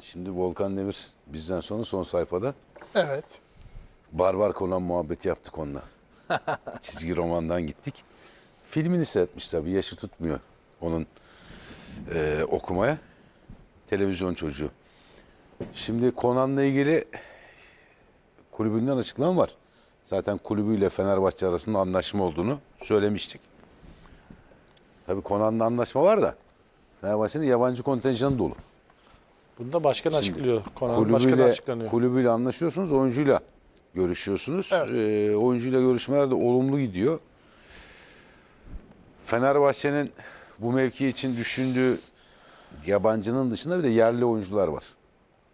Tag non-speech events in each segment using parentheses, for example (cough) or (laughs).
Şimdi Volkan Demir bizden sonra son sayfada Evet. Barbar Conan muhabbeti yaptık onunla. (laughs) Çizgi romandan gittik. Filmini seyretmiş tabii yaşı tutmuyor onun e, okumaya. Televizyon çocuğu. Şimdi Conan'la ilgili kulübünden açıklama var. Zaten kulübüyle Fenerbahçe arasında anlaşma olduğunu söylemiştik. Tabii Conan'la anlaşma var da Fenerbahçe'nin yabancı kontenjanı dolu. Bunda başkan Şimdi açıklıyor. Konanın başkanı kulübüyle, açıklanıyor. kulübüyle anlaşıyorsunuz, oyuncuyla görüşüyorsunuz. Evet. Ee, oyuncuyla görüşmeler de olumlu gidiyor. Fenerbahçe'nin bu mevki için düşündüğü yabancının dışında bir de yerli oyuncular var.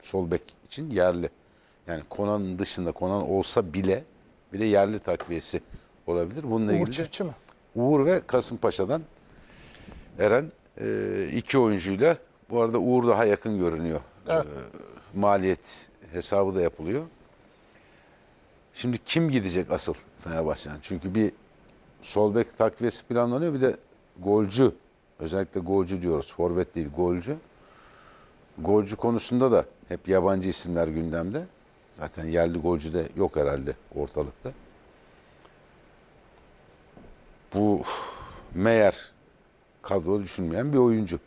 Sol bek için yerli. Yani Konan'ın dışında Konan olsa bile bir de yerli takviyesi olabilir. Bununla Uğur ilgili Çiftçi mi? Uğur ve Kasımpaşa'dan Eren e, iki oyuncuyla bu arada Uğur daha yakın görünüyor. Evet. E, maliyet hesabı da yapılıyor. Şimdi kim gidecek asıl Fenerbahçe'den? Çünkü bir sol bek takviyesi planlanıyor bir de golcü özellikle golcü diyoruz. Forvet değil golcü. Golcü konusunda da hep yabancı isimler gündemde. Zaten yerli golcü de yok herhalde ortalıkta. Bu Meyer kadro düşünmeyen bir oyuncu.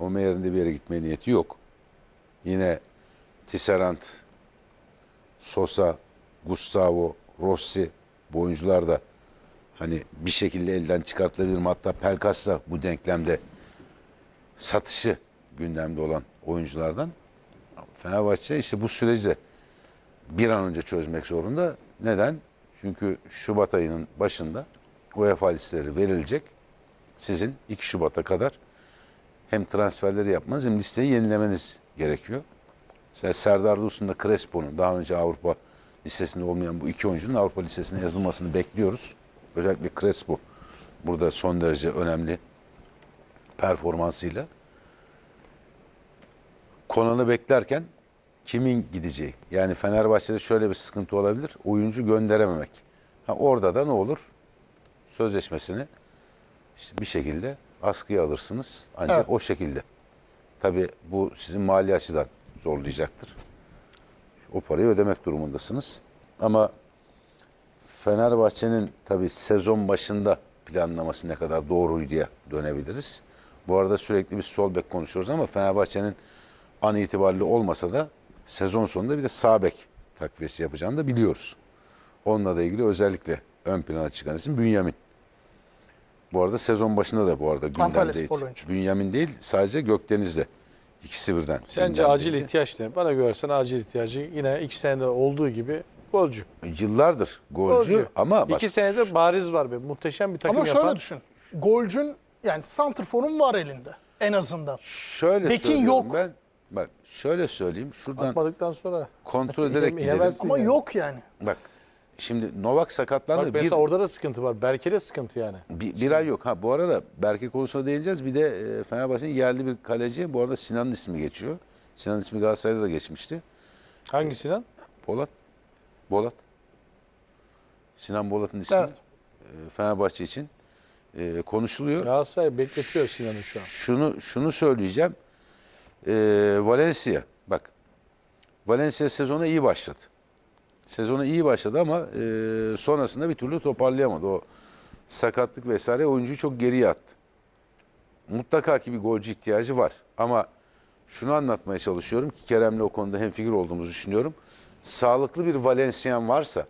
O Meyer'in de bir yere gitme niyeti yok. Yine Tisserand, Sosa, Gustavo, Rossi bu oyuncular da hani bir şekilde elden çıkartılabilir mi? Hatta Pelkas da bu denklemde satışı gündemde olan oyunculardan. Fenerbahçe işte bu süreci bir an önce çözmek zorunda. Neden? Çünkü Şubat ayının başında UEFA listeleri verilecek. Sizin 2 Şubat'a kadar hem transferleri yapmanız hem listeyi yenilemeniz gerekiyor. Mesela Serdar Dursun'da Crespo'nun daha önce Avrupa listesinde olmayan bu iki oyuncunun Avrupa listesine yazılmasını bekliyoruz. Özellikle Crespo burada son derece önemli performansıyla. Konan'ı beklerken kimin gideceği? Yani Fenerbahçe'de şöyle bir sıkıntı olabilir. Oyuncu gönderememek. Ha, orada da ne olur? Sözleşmesini işte bir şekilde askıya alırsınız. Ancak Evet. o şekilde. Tabii bu sizin mali açıdan zorlayacaktır. O parayı ödemek durumundasınız. Ama Fenerbahçe'nin tabii sezon başında planlaması ne kadar doğruydu diye dönebiliriz. Bu arada sürekli biz sol bek konuşuyoruz ama Fenerbahçe'nin an itibariyle olmasa da sezon sonunda bir de sağ bek takviyesi yapacağını da biliyoruz. Onunla da ilgili özellikle ön plana çıkan isim Bünyamin. Bu arada sezon başında da bu arada Antalya gündemdeydi. Spor oyuncu. Bünyamin değil sadece Gökdeniz'de. İkisi birden. Sence acil ihtiyaç ne? Bana görsen acil ihtiyacı yine iki senede olduğu gibi golcü. Yıllardır golcü, ama bak iki senede bariz var be. Muhteşem bir takım Ama şöyle yapan. düşün. Golcün yani santrforun var elinde en azından. şöyle Bekin yok. ben. Bak şöyle söyleyeyim. Şuradan Atmadıktan sonra. kontrol (laughs) ederek gidelim. Ama yani. yok yani. Bak şimdi Novak sakatlandı. Bak bir, mesela orada da sıkıntı var. Berke'de sıkıntı yani. bir, bir ay yok. Ha bu arada Berke konusuna değineceğiz. Bir de e, Fenerbahçe'nin yerli bir kaleci. Bu arada Sinan'ın ismi geçiyor. Sinan ismi Galatasaray'da da geçmişti. Hangisinden? Polat. Bolat. Sinan Bolat'ın ismi Evet. e, Fenerbahçe için e, konuşuluyor. Galatasaray bekletiyor Sinan'ı şu an. Şunu şunu söyleyeceğim. Ee, Valencia bak. Valencia sezona iyi başladı. Sezona iyi başladı ama e, sonrasında bir türlü toparlayamadı. O sakatlık vesaire oyuncuyu çok geriye attı. Mutlaka ki bir golcü ihtiyacı var. Ama şunu anlatmaya çalışıyorum ki Kerem'le o konuda hemfikir olduğumuzu düşünüyorum. Sağlıklı bir Valencian varsa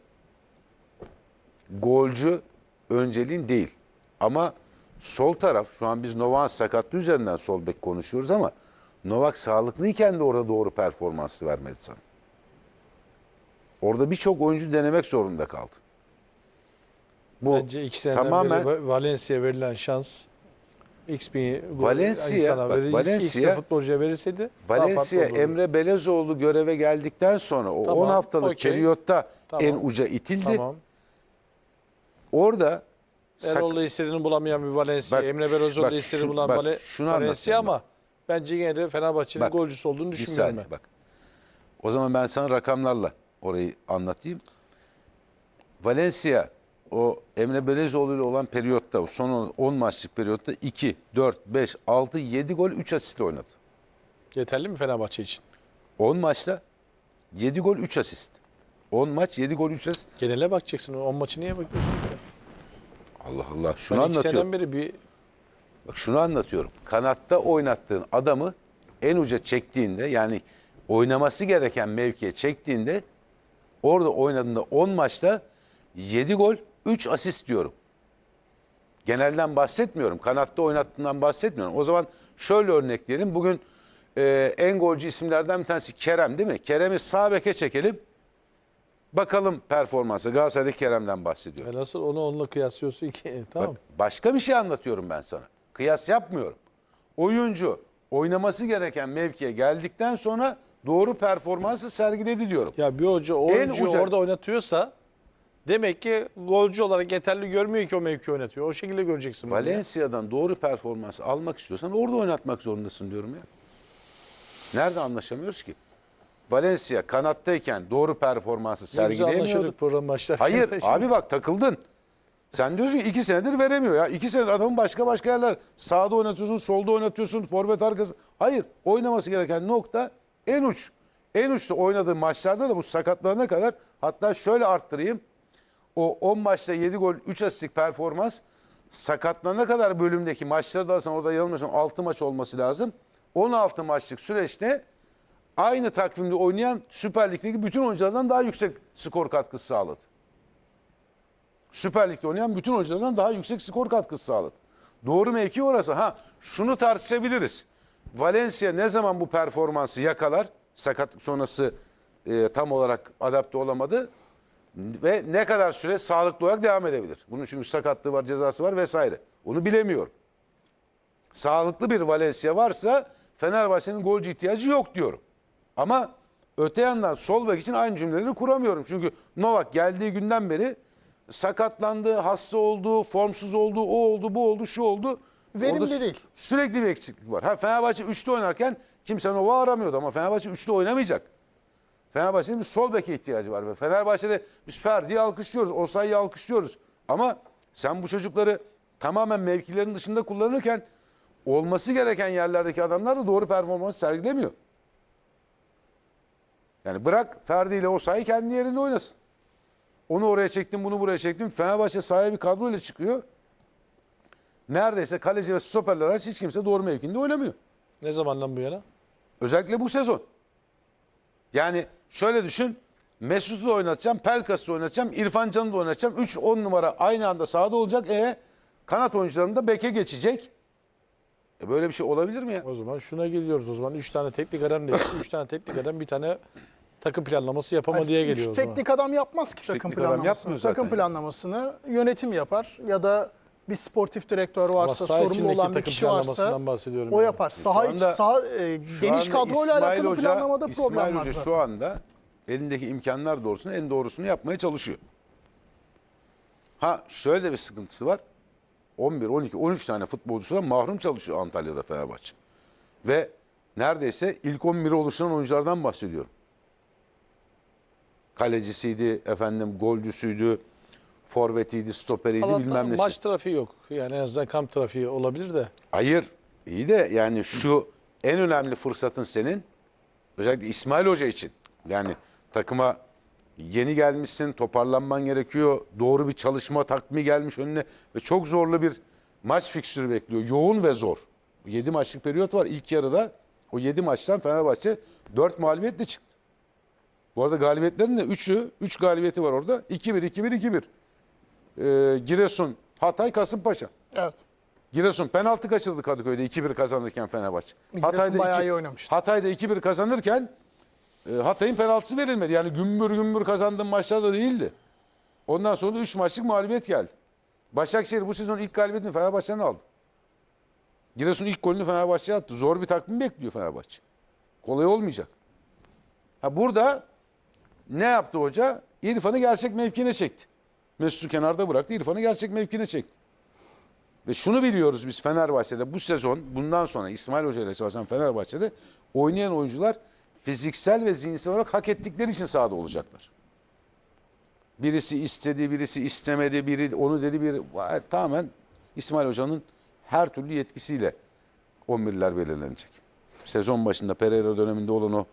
golcü önceliğin değil. Ama sol taraf şu an biz Novak'ın sakatlığı üzerinden sol bek konuşuyoruz ama Novak sağlıklıyken de orada doğru performansı vermedi sana. Orada birçok oyuncu denemek zorunda kaldı. Bu Bence iki seneden tamamen beri Valencia'ya verilen şans X bir Valencia, bak, verir. Valencia- futbolcuya verilseydi Valencia. Emre Belezoğlu göreve geldikten sonra o Tamam, 10 haftalık okey. periyotta Tamam. en uca itildi. Tamam. Orada Erol'la istediğini bulamayan bir Valencia, Bak, Emre bak, Belözoğlu'da istediğini bulan bak, Vale- Valencia ama bence yine de Fenerbahçe'nin Bak, golcüsü olduğunu düşünmüyorum saniye ben. bak. O zaman ben sana rakamlarla orayı anlatayım. Valencia o Emre Belezoğlu ile olan periyotta, o son 10 maçlık periyotta 2, 4, 5, 6, 7 gol 3 asistle oynadı. Yeterli mi Fenerbahçe için? 10 maçta 7 gol 3 asist. 10 maç 7 gol 3 asist. Genele bakacaksın. 10 maçı niye bakıyorsun? Allah Allah şunu Ben anlatıyorum. beri bir Bak şunu anlatıyorum. Kanatta oynattığın adamı en uca çektiğinde yani oynaması gereken mevkiye çektiğinde orada oynadığında 10 maçta 7 gol 3 asist diyorum. Genelden bahsetmiyorum. Kanatta oynattığından bahsetmiyorum. O zaman şöyle örnekleyelim. Bugün e, en golcü isimlerden bir tanesi Kerem değil mi? Kerem'i sağ beke çekelim. Bakalım performansı. Galatasaray'daki Kerem'den bahsediyorum. Ya nasıl onu onunla kıyaslıyorsun ki? (laughs) tamam. Bak, başka bir şey anlatıyorum ben sana. Kıyas yapmıyorum. Oyuncu oynaması gereken mevkiye geldikten sonra doğru performansı sergiledi diyorum. Ya bir hoca o En oyuncuyu uca- orada oynatıyorsa demek ki golcü olarak yeterli görmüyor ki o mevki oynatıyor. O şekilde göreceksin. bunu. Valencia'dan doğru performansı almak istiyorsan orada oynatmak zorundasın diyorum ya. Nerede anlaşamıyoruz ki? Valencia kanattayken doğru performansı Ne güzel sergileyemiyordu. anlaşıyorduk program başlarken. Hayır (laughs) abi bak takıldın. Sen diyorsun ki iki senedir veremiyor ya. İki senedir adamın başka başka yerler. Sağda oynatıyorsun, solda oynatıyorsun, forvet arkası. Hayır oynaması gereken nokta en uç. En uçta oynadığı maçlarda da bu sakatlarına kadar hatta şöyle arttırayım. O 10 maçta 7 gol 3 asistlik performans sakatlanana kadar bölümdeki maçları da orada yanılmıyorsam 6 maç olması lazım. 16 maçlık süreçte aynı takvimde oynayan Süper Lig'deki bütün oyunculardan daha yüksek skor katkısı sağladı. Süper Lig'de oynayan bütün oyunculardan daha yüksek skor katkısı sağladı. Doğru mevki orası. Ha şunu tartışabiliriz. Valencia ne zaman bu performansı yakalar? Sakatlık sonrası e, tam olarak adapte olamadı. Ve ne kadar süre sağlıklı olarak devam edebilir? Bunun çünkü sakatlığı var, cezası var vesaire. Onu bilemiyorum. Sağlıklı bir Valencia varsa Fenerbahçe'nin golcü ihtiyacı yok diyorum. Ama öte yandan sol bek için aynı cümleleri kuramıyorum. Çünkü Novak geldiği günden beri sakatlandı, hasta oldu, formsuz oldu, o oldu, bu oldu, şu oldu. Verimli Orada değil. Sürekli bir eksiklik var. Ha Fenerbahçe 3'te oynarken kimse Novak'ı aramıyordu ama Fenerbahçe 3'te oynamayacak. Fenerbahçe'nin bir sol beke ihtiyacı var. Ve Fenerbahçe'de biz Ferdi'yi alkışlıyoruz, Osayi'yi alkışlıyoruz. Ama sen bu çocukları tamamen mevkilerin dışında kullanırken olması gereken yerlerdeki adamlar da doğru performans sergilemiyor. Yani bırak Ferdi ile Osayi kendi yerinde oynasın. Onu oraya çektim, bunu buraya çektim. Fenerbahçe sahaya bir kadroyla çıkıyor. Neredeyse kaleci ve stoperler hariç hiç kimse doğru mevkinde oynamıyor. Ne zamandan bu yana? Özellikle bu sezon. Yani şöyle düşün. Mesut'u da oynatacağım, Pelkas'ı oynatacağım, İrfan Can'ı da oynatacağım. 3-10 numara aynı anda sahada olacak. E kanat oyuncularım da beke geçecek. E böyle bir şey olabilir mi ya? O zaman şuna geliyoruz o zaman. 3 tane teknik adam değil. (coughs) 3 tane teknik adam bir tane takım planlaması yapama diye Üç geliyor o zaman. teknik adam yapmaz ki takım teknik planlamasını. zaten Takım ya. planlamasını yönetim yapar ya da bir sportif direktör varsa, saha sorumlu içindeki olan bir takım kişi varsa planlamasından bahsediyorum o yani. yapar. Saha içi, anda- saha, e, Şu geniş anda kadroyla İsmail alakalı Hoca- planlamada İsmail problem var Hoca zaten. şu anda elindeki imkanlar doğrusunda en doğrusunu yapmaya çalışıyor. Ha şöyle de bir sıkıntısı var. 11, 12, 13 tane futbolcusundan mahrum çalışıyor Antalya'da Fenerbahçe. Ve neredeyse ilk 11'e oluşan oyunculardan bahsediyorum. Kalecisiydi, efendim golcüsüydü, forvetiydi, stoperiydi Allah'tan bilmem nesi. Maç trafiği yok. Yani en azından kamp trafiği olabilir de. Hayır. iyi de yani şu en önemli fırsatın senin özellikle İsmail Hoca için. Yani takıma yeni gelmişsin, toparlanman gerekiyor. Doğru bir çalışma takvimi gelmiş önüne ve çok zorlu bir maç fikstürü bekliyor. Yoğun ve zor. 7 maçlık periyot var. İlk yarıda o 7 maçtan Fenerbahçe 4 mağlubiyetle çıktı. Bu arada galibiyetlerin de 3'ü, 3 galibiyeti var orada. 2-1, 2-1, 2-1. Ee, Giresun, Hatay, Kasımpaşa. Evet. Giresun penaltı kaçırdı Kadıköy'de 2-1 kazanırken Fenerbahçe. Giresun bayağı iki- iyi oynamıştı. Hatay'da 2-1 kazanırken e, Hatay'ın penaltısı verilmedi. Yani gümbür gümbür kazandığım maçlarda değildi. Ondan sonra da 3 maçlık mağlubiyet geldi. Başakşehir bu sezon ilk galibiyetini Fenerbahçe'den aldı. Giresun ilk golünü Fenerbahçe'ye attı. Zor bir takvim bekliyor Fenerbahçe. Kolay olmayacak. Ha burada ne yaptı hoca? İrfan'ı gerçek mevkine çekti. Mesut'u kenarda bıraktı. İrfan'ı gerçek mevkine çekti. Ve şunu biliyoruz biz Fenerbahçe'de bu sezon bundan sonra İsmail Hoca ile çalışan Fenerbahçe'de oynayan oyuncular fiziksel ve zihinsel olarak hak ettikleri için sahada olacaklar. Birisi istedi, birisi istemedi, biri onu dedi, biri tamamen İsmail Hoca'nın her türlü yetkisiyle 11'ler belirlenecek. sezon başında Pereira döneminde olan o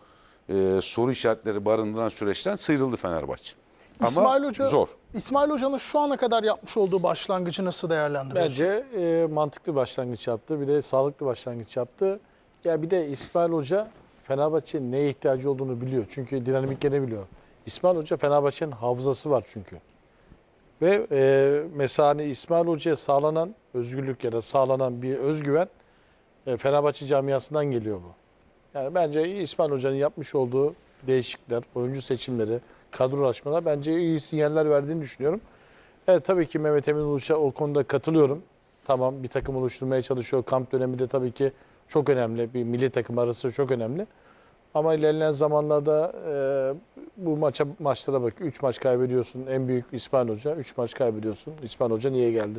e, soru işaretleri barındıran süreçten sıyrıldı Fenerbahçe. Ama İsmail Hoca zor. İsmail Hoca'nın şu ana kadar yapmış olduğu başlangıcı nasıl değerlendiriyorsun? Bence e, mantıklı başlangıç yaptı. Bir de sağlıklı başlangıç yaptı. Ya bir de İsmail Hoca Fenerbahçe'nin neye ihtiyacı olduğunu biliyor. Çünkü dinamiklerini biliyor. İsmail Hoca Fenerbahçe'nin hafızası var çünkü. Ve e, mesela hani İsmail Hoca'ya sağlanan özgürlük ya da sağlanan bir özgüven e, Fenerbahçe camiasından geliyor bu. Yani bence İsmail Hoca'nın yapmış olduğu değişiklikler, oyuncu seçimleri, kadrolaşmalar bence iyi sinyaller verdiğini düşünüyorum. Evet tabii ki Mehmet Emin Uluç'a o konuda katılıyorum. Tamam bir takım oluşturmaya çalışıyor. Kamp dönemi de tabii ki çok önemli. Bir milli takım arası çok önemli. Ama ilerleyen zamanlarda e, bu maça maçlara bak. 3 maç kaybediyorsun. En büyük İsmail Hoca. 3 maç kaybediyorsun. İsmail Hoca niye geldi?